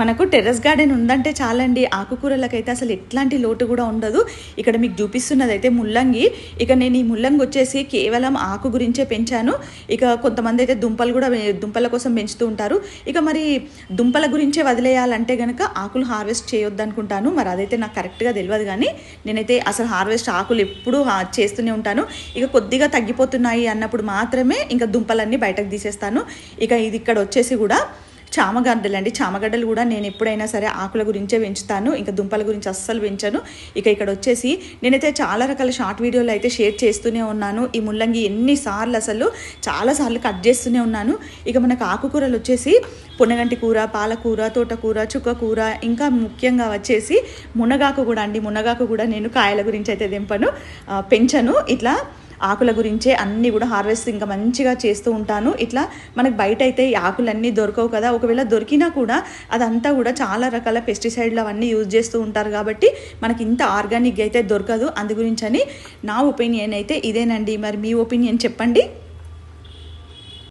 మనకు terrace garden ఉందంటే చాలండి. ఆకుకూరలకైతే అసలు ఎట్లాంటి లోటు కూడా ఉండదు. ఇక్కడ మీకు చూపిస్తున్నది అయితే ముల్లంగి. ఇక నేను ఈ ముల్లంగి వచ్చేసి కేవలం ఆకు గురించే పెంచాను. ఇక కొంతమంది అయితే దుంపలు కూడా దుంపల కోసం పెంచుతూ ఉంటారు. ఇక మరి దుంపల గురించే వదిలేయాలంటే కనుక ఆకులు హార్వెస్ట్ చేయొద్దు అనుకుంటాను మరి అదైతే నాకు కరెక్ట్గా తెలియదు కానీ నేనైతే అసలు హార్వెస్ట్ ఆకులు ఎప్పుడూ చేస్తూనే ఉంటాను. ఇక కొద్దిగా తగ్గిపోతున్నాయి అన్నప్పుడు మాత్రమే ఇంకా దుంపలన్నీ బయటకు తీసేస్తాను. ఇక ఇది ఇక్కడ వచ్చేసి కూడా చామగడ్డలు అండి. చామగడ్డలు కూడా నేను ఎప్పుడైనా సరే ఆకుల గురించే పెంచుతాను. ఇంకా దుంపల గురించి అస్సలు పెంచాను. ఇక ఇక్కడ వచ్చేసి నేనైతే చాలా రకాల షార్ట్ వీడియోలు అయితే షేర్ చేస్తూనే ఉన్నాను. ఈ ముల్లంగి ఎన్నిసార్లు అసలు చాలాసార్లు కట్ చేస్తూనే ఉన్నాను. ఇక మనకు ఆకుకూరలు వచ్చేసి పునగంటి కూర పాలకూర తోటకూర చుక్కకూర ఇంకా ముఖ్యంగా వచ్చేసి మునగాకు కూడా అండి. మునగాకు కూడా నేను కాయల గురించి అయితే దింపను పెంచను. ఇట్లా ఆకుల గురించే అన్నీ కూడా హార్వెస్ట్ ఇంకా మంచిగా చేస్తూ ఉంటాను. ఇట్లా మనకు బయట అయితే ఈ ఆకులన్నీ దొరకవు కదా. ఒకవేళ దొరికినా కూడా అదంతా కూడా చాలా రకాల పెస్టిసైడ్లు అవన్నీ యూజ్ చేస్తూ ఉంటారు కాబట్టి మనకి ఇంత ఆర్గానిక్ అయితే దొరకదు. అందు గురించి అని నా ఒపీనియన్ అయితే ఇదేనండి. మరి మీ ఒపీనియన్ చెప్పండి.